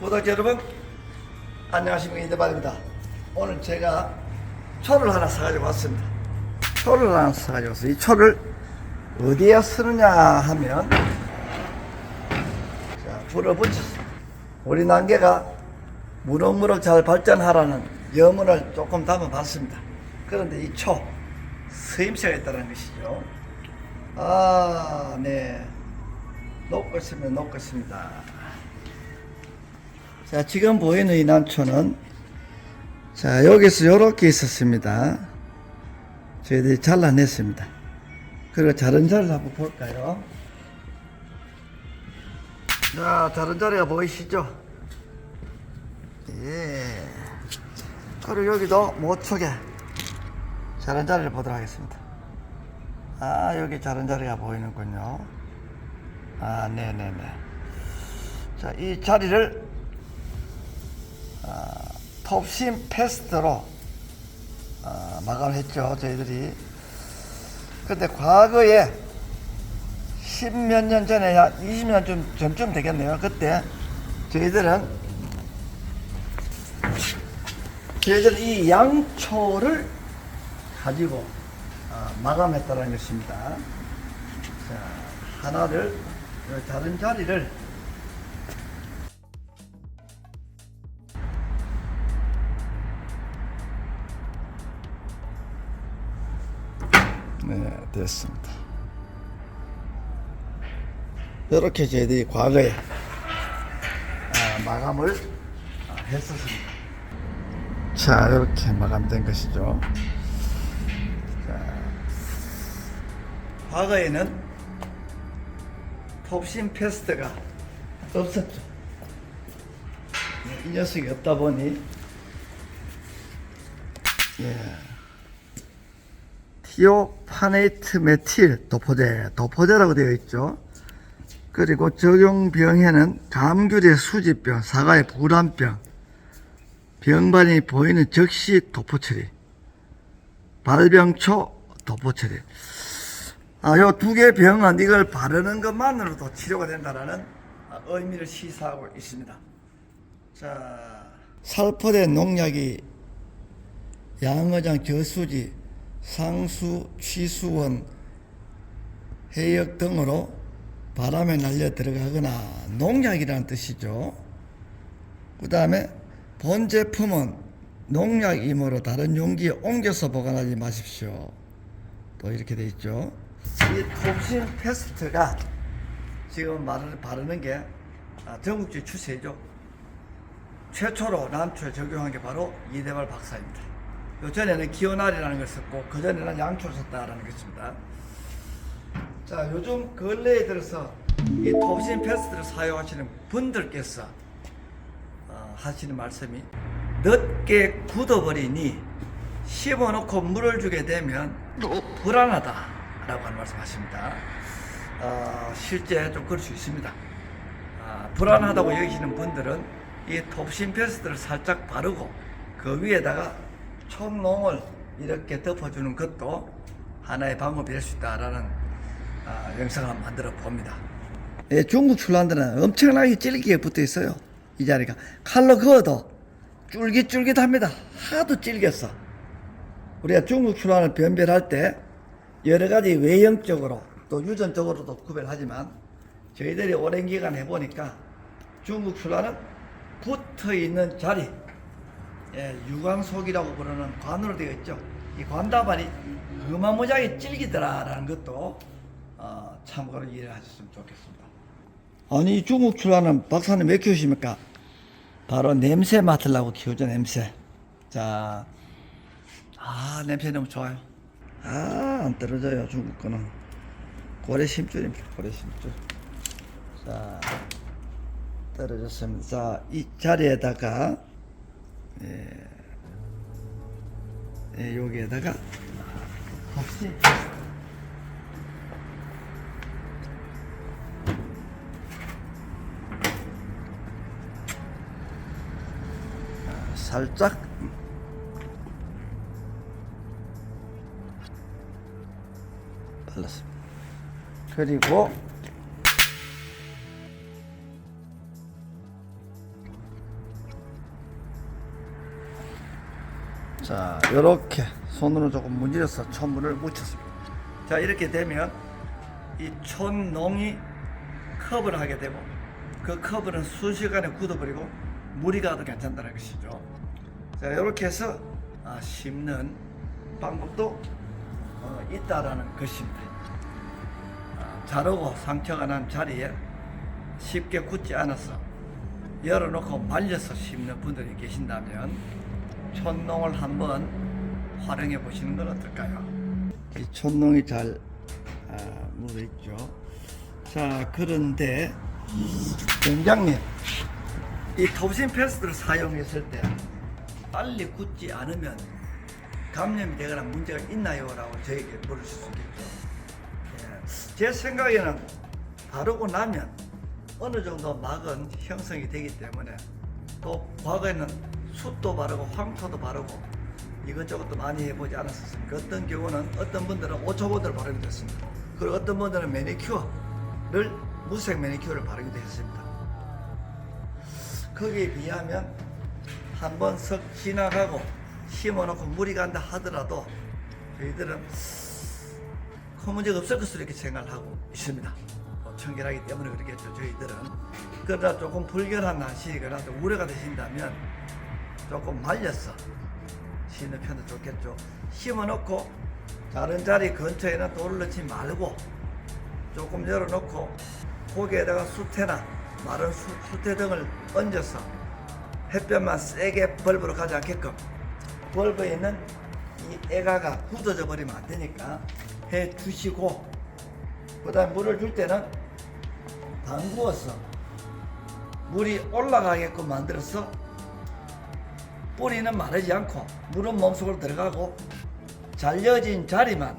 구독자 여러분 안녕하십니까. 이대발입니다. 오늘 제가 초를 하나 사가지고 왔습니다. 초를 하나 사가지고 왔어요. 이 초를 어디에 쓰느냐 하면 자 불을 붙였습니다 우리 난개가 무럭무럭 잘 발전하라는 염원을 조금 담아봤습니다. 그런데 이초 서임새가 있다는 것이죠. 아네. 놓고 있으면 놓고 있습니다 자, 지금 보이는 이 난초는 자, 여기서 이렇게 있었습니다. 저희들이 잘라냈습니다. 그리고 자른 자리를 한번 볼까요? 자, 자른 자리가 보이시죠? 예. 그리고 여기도 모촉에 자른 자리를 보도록 하겠습니다. 아, 여기 자른 자리가 보이는군요. 아, 네네네. 자, 이 자리를 톱심 패스트로 어, 마감했죠 저희들이. 근데 과거에 십몇 년 전에 한 20년 좀 전쯤 되겠네요 그때. 저희들은 저희들은 이 양초를 가지고 어, 마감했다는 것입니다. 자 하나를 요 다른 자리를 됐습니다. 이렇게 저희들이 과거에 아, 마감을 아, 했었습니다. 자, 이렇게 마감된 것이죠. 자, 과거에는 톱신 패스트가 없었죠. 네, 이 녀석이 없다 보니, 예. 티오파네이트 메틸 도포제, 도포제라고 되어 있죠. 그리고 적용병에는 감귤의 수지병, 사과의 불안병, 병반이 보이는 적시 도포처리, 발병초 도포처리. 아, 요 두 개의 병은 이걸 바르는 것만으로도 치료가 된다는 의미를 시사하고 있습니다. 자, 살포된 농약이 양어장 저수지, 상수, 취수원, 해역 등으로 바람에 날려 들어가거나 농약이라는 뜻이죠. 그 다음에 본 제품은 농약이므로 다른 용기에 옮겨서 보관하지 마십시오. 또 이렇게 돼 있죠. 이 톱신 패스트가 지금 말을 바르는 게 아, 전국적 추세죠. 최초로 난초에 적용한 게 바로 이대발 박사입니다. 요 전에는 기어날이라는 걸 썼고 그 전에는 양초를 썼다라는 것입니다. 자, 요즘 근래에 들어서 이 톱신 패스트를 사용하시는 분들께서 어, 하시는 말씀이 늦게 굳어버리니 씹어놓고 물을 주게 되면 불안하다라고 하는 말씀하십니다. 어, 실제 좀 그럴 수 있습니다. 아, 불안하다고 여기시는 분들은 이 톱신 패스트를 살짝 바르고 그 위에다가 촌농을 이렇게 덮어주는 것도 하나의 방법이 될 수 있다라는 아, 영상을 한번 만들어 봅니다. 예, 중국 출란들은 엄청나게 질기게 붙어 있어요. 이 자리가 칼로 그어도 쫄깃쫄깃합니다. 하도 질겼어. 우리가 중국 출란을 변별할 때 여러 가지 외형적으로 또 유전적으로도 구별하지만 저희들이 오랜 기간 해보니까 중국 출란은 붙어 있는 자리, 예, 유광속이라고 부르는 관으로 되어 있죠. 이 관다발이 어마무지하게 질기더라라는 것도 어, 참고로 이해를 하셨으면 좋겠습니다. 아니 중국 출하는 박사님 왜 키우십니까? 바로 냄새 맡으려고 키우죠 냄새. 자, 아 냄새 너무 좋아요. 아안 떨어져요 중국 거는 고래 심줄입니다. 고래 심줄. 자 떨어졌습니다. 자 이 자리에다가 예, 예, 여기에다가 혹시 아, 살짝. 발랐습니다. 그리고 자 이렇게 손으로 조금 문질러서 천문을 묻혔습니다. 자 이렇게 되면 이 촌농이 컵을 하게 되고 그 컵은 순식간에 굳어버리고 물이 가도 괜찮다는 것이죠. 자 이렇게 해서 아, 심는 방법도 어, 있다라는 것입니다. 아, 자르고 상처가 난 자리에 쉽게 굳지 않아서 열어놓고 말려서 심는 분들이 계신다면 촌농을 한번 활용해 보시는 건 어떨까요? 이 촌농이 잘 아, 묻어 있죠. 자 그런데 원장님 이 톱신 패스트를 사용했을 때 빨리 굳지 않으면 감염이 되거나 문제가 있나요?라고 저에게 물으실 수 있겠죠. 예, 제 생각에는 바르고 나면 어느 정도 막은 형성이 되기 때문에 또 과거에는 숯도 바르고 황토도 바르고 이것저것도 많이 해보지 않았었습니까? 어떤 경우는 어떤 분들은 5초보드를 바르게 됐습니다. 그리고 어떤 분들은 매니큐어를 무색 매니큐어를 바르기도 했습니다. 거기에 비하면 한 번 석 지나가고 심어놓고 물이 간다 하더라도 저희들은 큰 문제가 없을 것으로 이렇게 생각을 하고 있습니다. 뭐 청결하기 때문에 그렇겠죠, 저희들은. 그러나 조금 불결한 날씨거나 좀 우려가 되신다면 조금 말려서 심는 편도 좋겠죠. 심어놓고 다른 자리 근처에는 돌을 넣지 말고 조금 열어놓고 거기에다가 수태나 마른 수, 수태 등을 얹어서 햇볕만 세게 벌브로 가지 않게끔 벌브에 있는 이 애가가 굳어져 버리면 안 되니까 해 주시고 그 다음 물을 줄 때는 담구어서 물이 올라가게끔 만들어서 뿌리는 마르지 않고 물은 몸속으로 들어가고 잘려진 자리만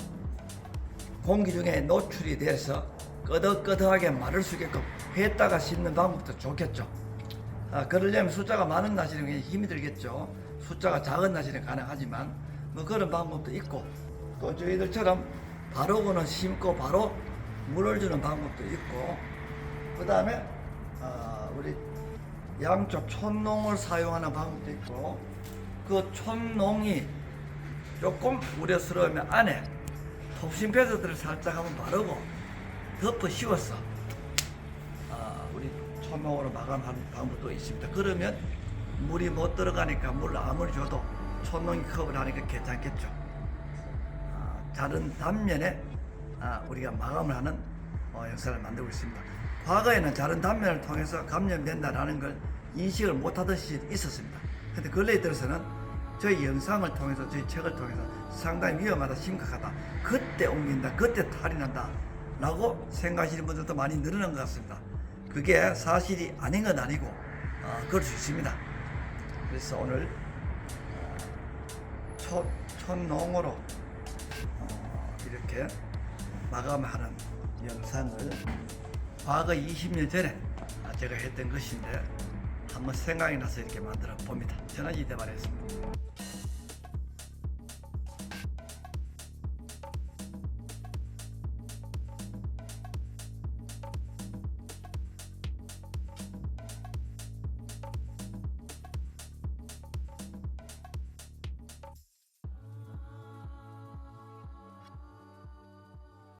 공기 중에 노출이 돼서 끄덕끄덕하게 마를 수 있게끔 했다가 심는 방법도 좋겠죠. 아, 그러려면 숫자가 많은 굉장히 힘이 들겠죠. 숫자가 작은 날씨는 가능하지만 뭐 그런 방법도 있고 또 저희들처럼 바로고는 심고 바로 물을 주는 방법도 있고 그 다음에 아, 우리 양쪽 촌농을 사용하는 방법도 있고 그 촌농이 조금 우려스러우면 안에 톱신 패드들을 살짝 한번 바르고 덮어 씌워서 아, 우리 촌농으로 마감하는 방법도 있습니다. 그러면 물이 못 들어가니까 물을 아무리 줘도 촌농이 컵을 하니까 괜찮겠죠. 아, 다른 단면에 아, 우리가 마감을 하는 어, 역사를 만들고 있습니다. 과거에는 다른 단면을 통해서 감염된다라는 걸 인식을 못하듯이 있었습니다. 근데 근래에 들어서는 저희 영상을 통해서 저희 책을 통해서 상당히 위험하다 심각하다 그때 옮긴다 그때 탈이 난다 라고 생각하시는 분들도 많이 늘어난 것 같습니다. 그게 사실이 아닌 건 아니고 어, 그럴 수 있습니다. 그래서 오늘 어, 초, 촌농으로 어, 이렇게 마감하는 영상을 과거 20년 전에 제가 했던 것인데 한번 생각이 나서 이렇게 만들어 봅니다. 저는 이대만 했습니다.